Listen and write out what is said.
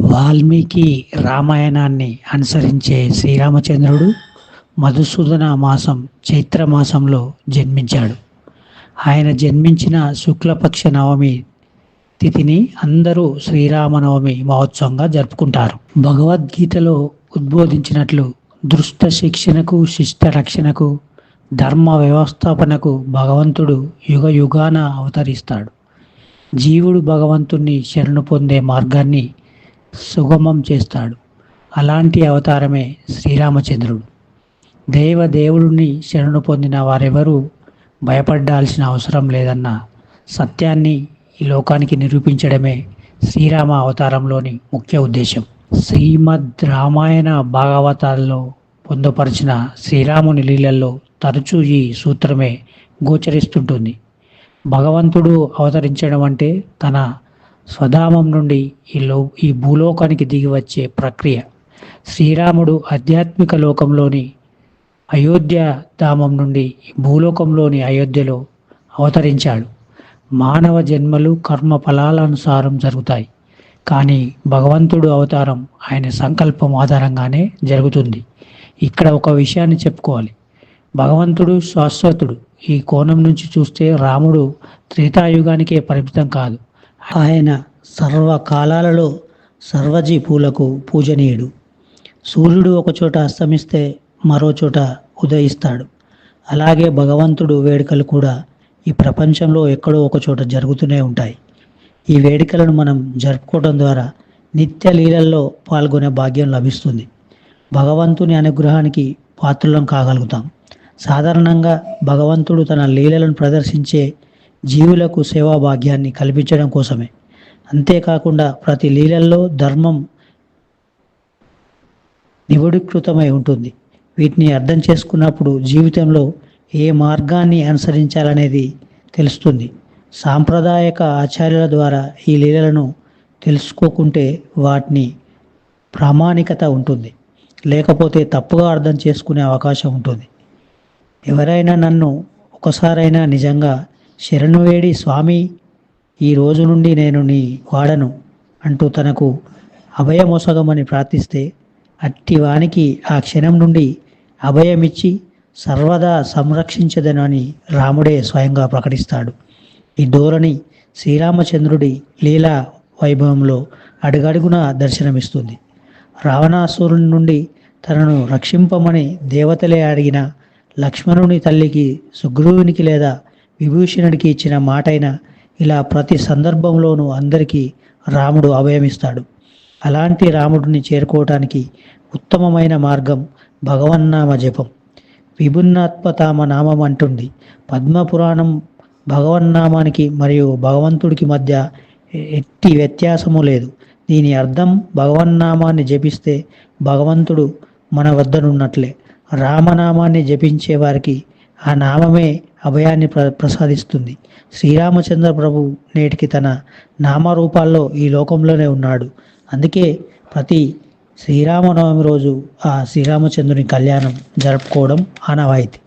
వాల్మీకి రామాయణాన్ని అనుసరించే శ్రీరామచంద్రుడు మధుసూదన మాసం చైత్రమాసంలో జన్మించాడు. ఆయన జన్మించిన శుక్లపక్ష నవమి తిథిని అందరూ శ్రీరామనవమి మహోత్సవంగా జరుపుకుంటారు. భగవద్గీతలో ఉద్బోధించినట్లు దృష్ట శిక్షణకు శిష్ట రక్షణకు ధర్మ వ్యవస్థాపనకు భగవంతుడు యుగ యుగాన అవతరిస్తాడు. జీవుడు భగవంతుణ్ణి శరణు పొందే మార్గాన్ని సుగమం చేస్తాడు. అలాంటి అవతారమే శ్రీరామచంద్రుడు. దేవ దేవుడిని శరణు పొందిన వారెవరూ భయపడాల్సిన అవసరం లేదన్న సత్యాన్ని ఈ లోకానికి నిరూపించడమే శ్రీరామ అవతారంలోని ముఖ్య ఉద్దేశం. శ్రీమద్ రామాయణ భాగవతాల్లో పొందుపరిచిన శ్రీరాముని లీలల్లో తరచూ ఈ సూత్రమే గోచరిస్తుంటుంది. భగవంతుడు అవతరించడం అంటే తన స్వధామం నుండి ఈ లో ఈ భూలోకానికి దిగి వచ్చే ప్రక్రియ. శ్రీరాముడు ఆధ్యాత్మిక లోకంలోని అయోధ్య ధామం నుండి భూలోకంలోని అయోధ్యలో అవతరించాడు. మానవ జన్మలు కర్మ ఫలాలనుసారం జరుగుతాయి. కానీ భగవంతుడు అవతారం ఆయన సంకల్పం ఆధారంగానే జరుగుతుంది. ఇక్కడ ఒక విషయాన్ని చెప్పుకోవాలి. భగవంతుడు శాశ్వతుడు. ఈ కోణం నుంచి చూస్తే రాముడు త్రేతాయుగానికే పరిమితం కాదు. ఆయన సర్వకాలాలలో సర్వజీవులకు పూజనీయుడు. సూర్యుడు ఒకచోట అస్తమిస్తే మరోచోట ఉదయిస్తాడు. అలాగే భగవంతుడు వేడుకలు కూడా ఈ ప్రపంచంలో ఎక్కడో ఒక చోట జరుగుతూనే ఉంటాయి. ఈ వేడుకలను మనం జరుపుకోవడం ద్వారా నిత్య లీలల్లో పాల్గొనే భాగ్యం లభిస్తుంది. భగవంతుని అనుగ్రహానికి పాత్రలం కాగలుగుతాం. సాధారణంగా భగవంతుడు తన లీలలను ప్రదర్శించే జీవులకు సేవా భాగ్యాన్ని కల్పించడం కోసమే. అంతేకాకుండా ప్రతి లీలల్లో ధర్మం నిబుడీకృతమై ఉంటుంది. వీటిని అర్థం చేసుకున్నప్పుడు జీవితంలో ఏ మార్గాన్ని అనుసరించాలనేది తెలుస్తుంది. సాంప్రదాయక ఆచార్యుల ద్వారా ఈ లీలలను తెలుసుకోకుంటే వాటిని ప్రామాణికత ఉంటుంది. లేకపోతే తప్పుగా అర్థం చేసుకునే అవకాశం ఉంటుంది. ఎవరైనా నన్ను ఒకసారైనా నిజంగా శరణు వేడి స్వామి ఈ రోజు నుండి నేను నీ వాడను అంటూ తనకు అభయమొసగమని ప్రార్థిస్తే అట్టి వానికి ఆ క్షణం నుండి అభయమిచ్చి సర్వదా సంరక్షించదనని రాముడే స్వయంగా ప్రకటిస్తాడు. ఈ ధోరణి శ్రీరామచంద్రుడి లీలా వైభవంలో అడుగడుగున దర్శనమిస్తుంది. రావణాసురుని నుండి తనను రక్షింపమని దేవతలే అడిగిన లక్ష్మణుని తల్లికి సుగ్రీవునికి లేదా విభూషణుడికి ఇచ్చిన మాటైన ఇలా ప్రతి సందర్భంలోనూ అందరికీ రాముడు అభయమిస్తాడు. అలాంటి రాముడిని చేరుకోవటానికి ఉత్తమమైన మార్గం భగవన్నామ జపం. విభిన్నాత్మతామ నామం అంటుంది పద్మపురాణం భగవన్నామానికి మరియు భగవంతుడికి మధ్య ఎట్టి వ్యత్యాసము లేదు. దీని అర్థం భగవన్నామాన్ని జపిస్తే భగవంతుడు మన వద్దనున్నట్లే. రామనామాన్ని జపించే వారికి ఆ నామమే అభయాన్ని ప్ర ప్రసాదిస్తుంది. శ్రీరామచంద్ర ప్రభు నేటికి తన నామరూపాల్లో ఈ లోకంలోనే ఉన్నాడు. అందుకే ప్రతి శ్రీరామనవమి రోజు ఆ శ్రీరామచంద్రుని కళ్యాణం జరుపుకోవడం ఆనవాయితీ.